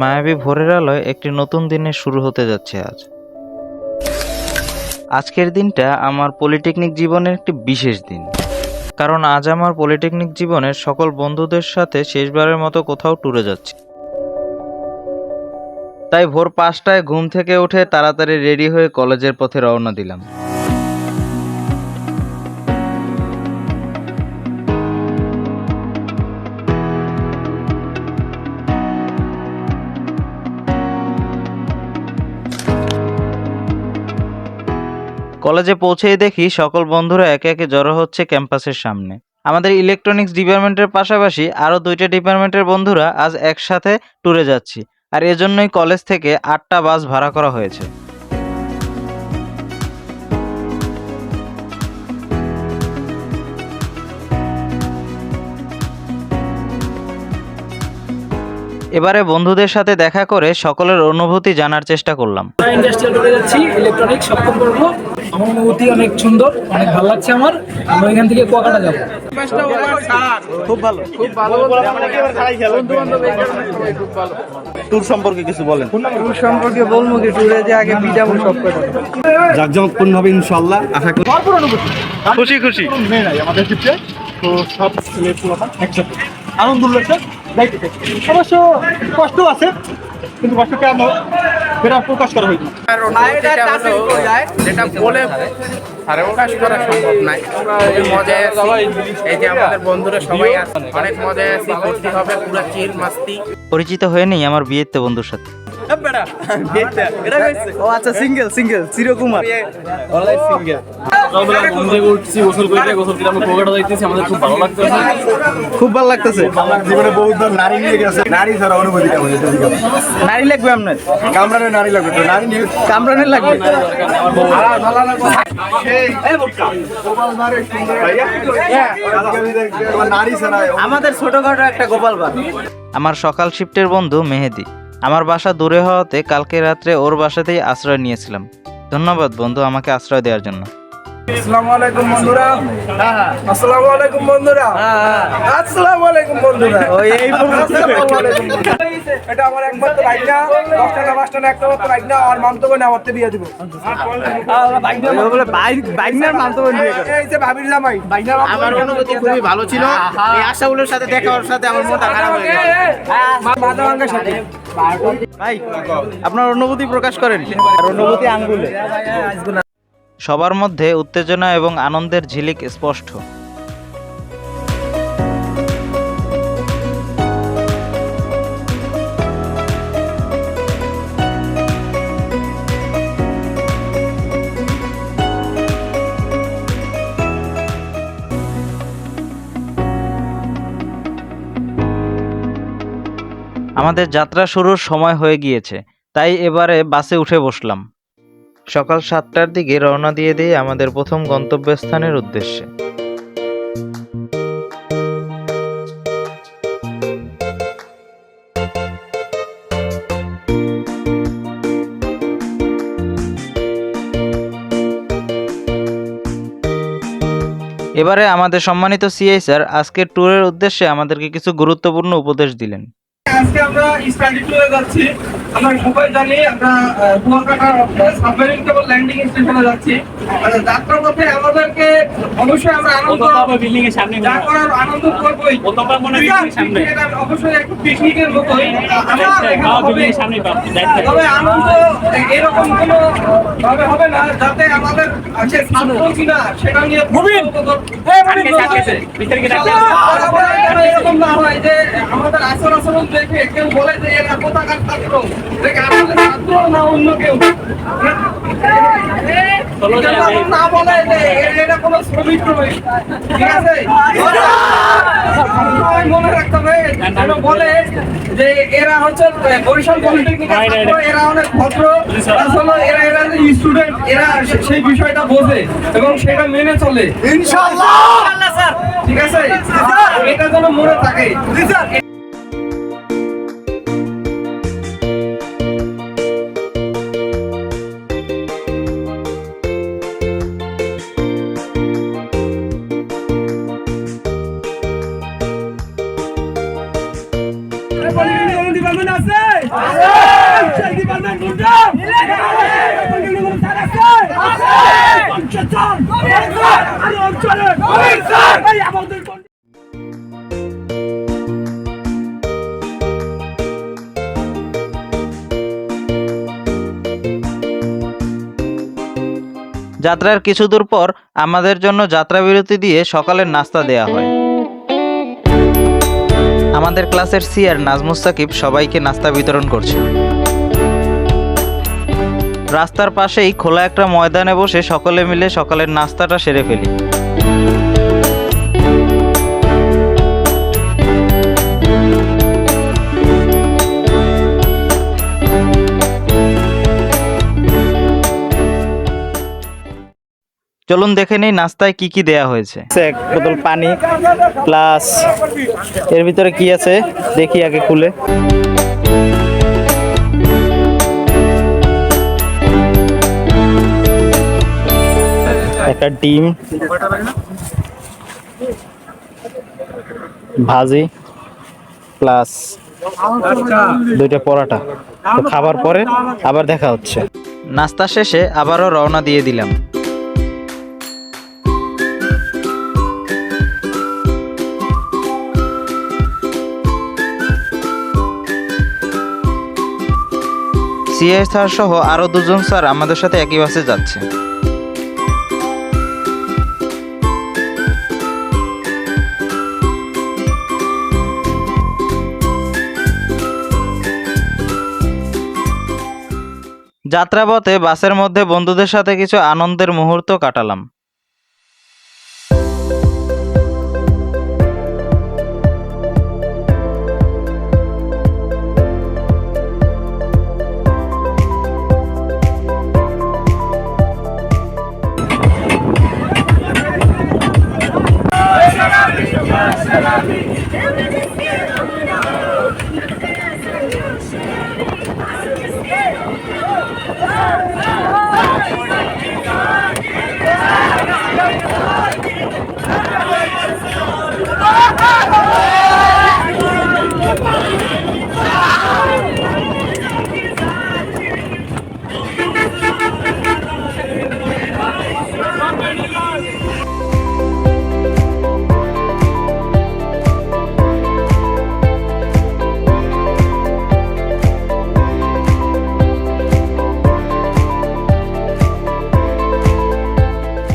মায়াবী ভোরের আলোয় একটি নতুন দিনের শুরু হতে যাচ্ছে আজ। আজকের দিনটা আমার পলিটেকনিক জীবনের একটি বিশেষ দিন। কারণ আজ আমার পলিটেকনিক জীবনের সকল বন্ধুদের সাথে শেষবারের মতো কোথাও ট্যুরে যাচ্ছি। তাই ভোর পাঁচটায় ঘুম থেকে উঠে তাড়াতাড়ি রেডি হয়ে কলেজের পথে রওনা দিলাম। কলেজে পৌঁছেই দেখি সকল বন্ধুরা একে একে জড়ো হচ্ছে ক্যাম্পাসের সামনে। আমাদের ইলেকট্রনিক্স ডিপার্টমেন্টের পাশাপাশি আরও দুইটা ডিপার্টমেন্টের বন্ধুরা আজ একসাথে ট্যুরে যাচ্ছি। আর এজন্যই কলেজ থেকে আটটা বাস ভাড়া করা হয়েছে। এবারে বন্ধুদের সাথে দেখা করে সকলের অনুভূতি জানার চেষ্টা করলাম। ইন্ডাস্ট্রিয়াল করে যাচ্ছি ইলেকট্রনিক সপ্তম পর্ব আমার অনুভূতি অনেক সুন্দর অনেক ভালো লাগছে আমার। আমরা এখান থেকে কুয়াকাটা যাব। ট্যুর সম্পর্কে কিছু বলেন। ট্যুর সম্পর্কে বলব কি ট্যুরে যে আগে বিজাবো সব কথা। জাকজমকপূর্ণ হবে ইনশাল্লাহ আশা করি। খুশি খুশি। আমাদের তো সব ছেলে পুরোটা একসাথে। আনন্দ উল্লাসে যাইতেছে অবশ্য কষ্ট আছে কিন্তু কষ্ট কেন সেটা প্রকাশ করা হয়নি। যেটা বলে প্রকাশ করা সম্ভব নয়। আমরা এই মজায় আছি। এই যে আমাদের বন্ধুরা সবাই আছে অনেক মজায় আছি করতে হবে পুরো চিল মাস্তি। পরিচিত হয়ে নেই আমার বিয়েতে বন্ধুর সাথে। ও আচ্ছা সিঙ্গেল সিঙ্গেল চিরকুমার অনলাইন সিঙ্গেল সকালবেলা ঘুম থেকে উঠছি গোসল করে গোসল করে আমরা কুয়াকাটা যাইতেছি আমাদের খুব ভালো লাগতেছে খুব ভালো লাগতেছে জীবনে বহুত ধর নারী নিয়ে গেছে নারী ছাড়া অনুভূতি কেমন নারী লাগবে আপনার কামরানে নারী লাগবে তো নারী নিয়ে কামরানের লাগবে আমাদের ছোটখাটো একটা গোপাল আমার সকাল শিফটের বন্ধু মেহেদি। আমার বাসা দূরে হওয়াতে কালকে রাত্রে ওর বাসাতেই আশ্রয় নিয়েছিলাম। ধন্যবাদ বন্ধু আমাকে আশ্রয় দেওয়ার জন্য। আসসালামু আলাইকুম বন্ধুরা। আসসালামু আলাইকুম বন্ধুরা। আসসালামু আলাইকুম বন্ধুরা। ওই এই আসসালামু আলাইকুম বন্ধুরা। এটা আমার একমাত্র বাইক না দশটা না পাঁচটা না একটা মাত্র বাইক না আর মামতো বোন আমার বিয়ে দিব। বলে বাইক বাইক না মানতে পারবি এই যে ভাবির জামাই। বাইক আমার অনুভূতি খুবই ভালো ছিল। এই আশাগুলোর সাথে দেখা হওয়ার সাথে আমার মনটা খারাপ হয়ে গেল। মাদা সাথে। ভাই আপনার অনুভূতি প্রকাশ করেন। আর অনুভূতি আঙ্গুলে। সবার মধ্যে উত্তেজনা এবং আনন্দের ঝিলিক স্পষ্ট। আমাদের যাত্রা শুরুর সময় হয়ে গিয়েছে, তাই এবারে বাসে উঠে বসলাম। সকাল সাতটার দিকে রওনা দিয়ে দিই আমাদের প্রথম গন্তব্যস্থানের উদ্দেশ্যে। এবারে আমাদের সম্মানিত সিআই স্যার আজকের ট্যুরের উদ্দেশ্যে আমাদেরকে কিছু গুরুত্বপূর্ণ উপদেশ দিলেন। আজকে আমরা স্টাডি ট্যুরে যাচ্ছি। আমরা সবাই জানি আমরা কুয়াকাটার কুয়াকাটা সাবমেরিন কেবল ল্যান্ডিং স্টেশনে যাচ্ছি। যাত্রা পথে আমাদেরকে অবশ্যই আমরা আনন্দ বিল্ডিং এর সামনে যা করার আনন্দ করবোই। মনে হয় সামনে। অবশ্যই একটু পিকনিকের মতোই এখানে হ্যাঁ, সামনে। তবে আনন্দ এরকম কোনো ভাবে হবে না যাতে আমাদের আছে ছাত্র কিনা সেটা নিয়ে মুবিন! ভিতরে গিয়ে ডাকতে এরকম না হয় যে আমাদের আচরণ আচরণ দেখে কেউ বলে যে এরা কোথাকার ছাত্র দেখে আমাদের ছাত্র না অন্য কেউ। না বলে এটা কোনো শ্রমিক ঠিক আছে? মনে রাখতে হবে বলে যে এরা হচ্ছে বরিশাল right, ছাত্র right. এরা অনেক ভদ্র আসলে এরা এরা স্টুডেন্ট এরা সেই বিষয়টা বোঝে এবং সেটা মেনে চলে। ইনশাআল্লাহ! ঠিক আছে? এটা যেন মনে থাকে। যাত্রার কিছু দূর পর আমাদের জন্য যাত্রা বিরতি দিয়ে সকালের নাস্তা দেয়া হয়। আমাদের ক্লাসের সিআর নাজমুস সাকিব সবাইকে নাস্তা বিতরণ করছে রাস্তার পাশেই খোলা একটা ময়দানে বসে সকলে মিলে সকালের নাস্তাটা সেরে ফেলি। চলুন দেখে নেই নাস্তায় কি কি দেয়া হয়েছে। এক বোতল পানি, প্লাস এর ভিতরে কি আছে, দেখি আগে খুলে। একটা ডিম। ভাজি। প্লাস দুইটা পরাটা। খাবার পরে আবার দেখা হচ্ছে। নাস্তা শেষে আবারও রওনা দিয়ে দিলাম। সিআই স্যার সহ আরও দুজন স্যার আমাদের সাথে একই বাসে যাচ্ছে। যাত্রাপথে বাসের মধ্যে বন্ধুদের সাথে কিছু আনন্দের মুহূর্ত কাটালাম।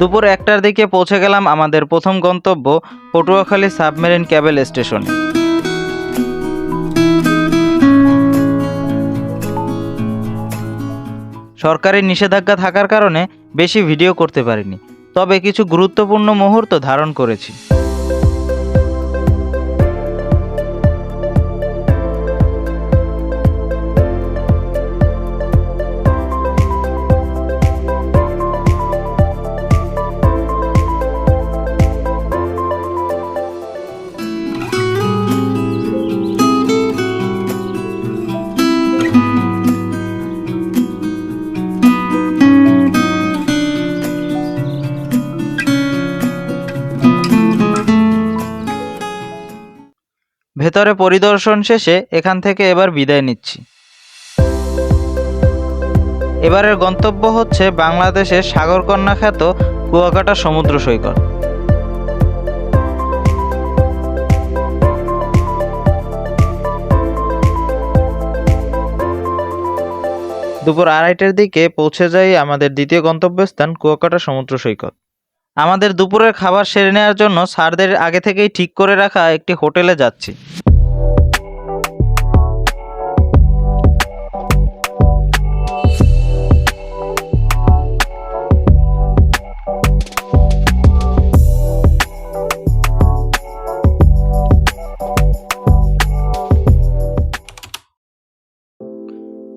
দুপুর একটার দিকে পৌঁছে গেলাম আমাদের প্রথম গন্তব্য পটুয়াখালী সাবমেরিন ক্যাবেল স্টেশনে। সরকারি নিষেধাজ্ঞা থাকার কারণে বেশি ভিডিও করতে পারিনি, তবে কিছু গুরুত্বপূর্ণ মুহূর্ত ধারণ করেছি। ভেতরে পরিদর্শন শেষে এখান থেকে এবার বিদায় নিচ্ছি। এবারের গন্তব্য হচ্ছে বাংলাদেশের সাগরকন্যা খ্যাত কুয়াকাটা সমুদ্র সৈকত। দুপুর আড়াইটার দিকে পৌঁছে যাই আমাদের দ্বিতীয় গন্তব্যস্থান কুয়াকাটা সমুদ্র সৈকত। আমাদের দুপুরের খাবার সেরে নেওয়ার জন্য স্যারদের আগে থেকেই ঠিক করে রাখা একটি হোটেলে যাচ্ছি।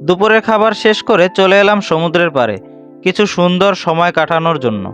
দুপুরের খাবার শেষ করে চলে এলাম সমুদ্রের পাড়ে, কিছু সুন্দর সময় কাটানোর জন্য।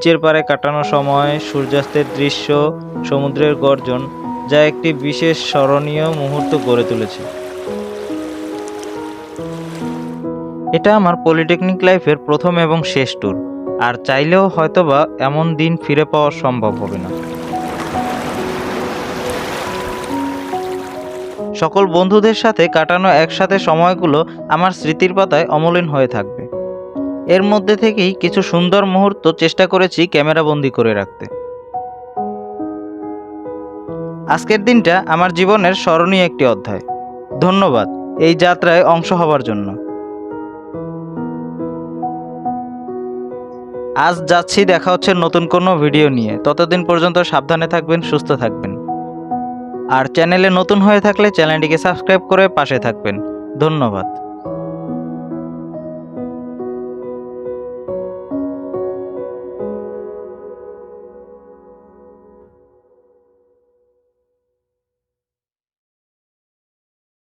বিচের পাড়ে কাটানো সময় সূর্যাস্তের দৃশ্য সমুদ্রের গর্জন যা একটি বিশেষ স্মরণীয় মুহূর্ত গড়ে তুলেছে। এটা আমার পলিটেকনিক লাইফের প্রথম এবং শেষ ট্যুর আর চাইলেও হয়তোবা এমন দিন ফিরে পাওয়া সম্ভব হবে না। সকল বন্ধুদের সাথে কাটানো একসাথে সময়গুলো আমার স্মৃতির পাতায় অমলিন হয়ে থাকবে। এর মধ্যে থেকেই কিছু সুন্দর মুহূর্ত চেষ্টা করেছি ক্যামেরাবন্দি করে রাখতে। আজকের দিনটা আমার জীবনের স্মরণীয় একটি অধ্যায়। ধন্যবাদ এই যাত্রায় অংশ হবার জন্য। আজ যাচ্ছি, দেখা হচ্ছে নতুন কোনো ভিডিও নিয়ে। ততদিন পর্যন্ত সাবধানে থাকবেন, সুস্থ থাকবেন। আর চ্যানেলে নতুন হয়ে থাকলে চ্যানেলটিকে সাবস্ক্রাইব করে পাশে থাকবেন। ধন্যবাদ।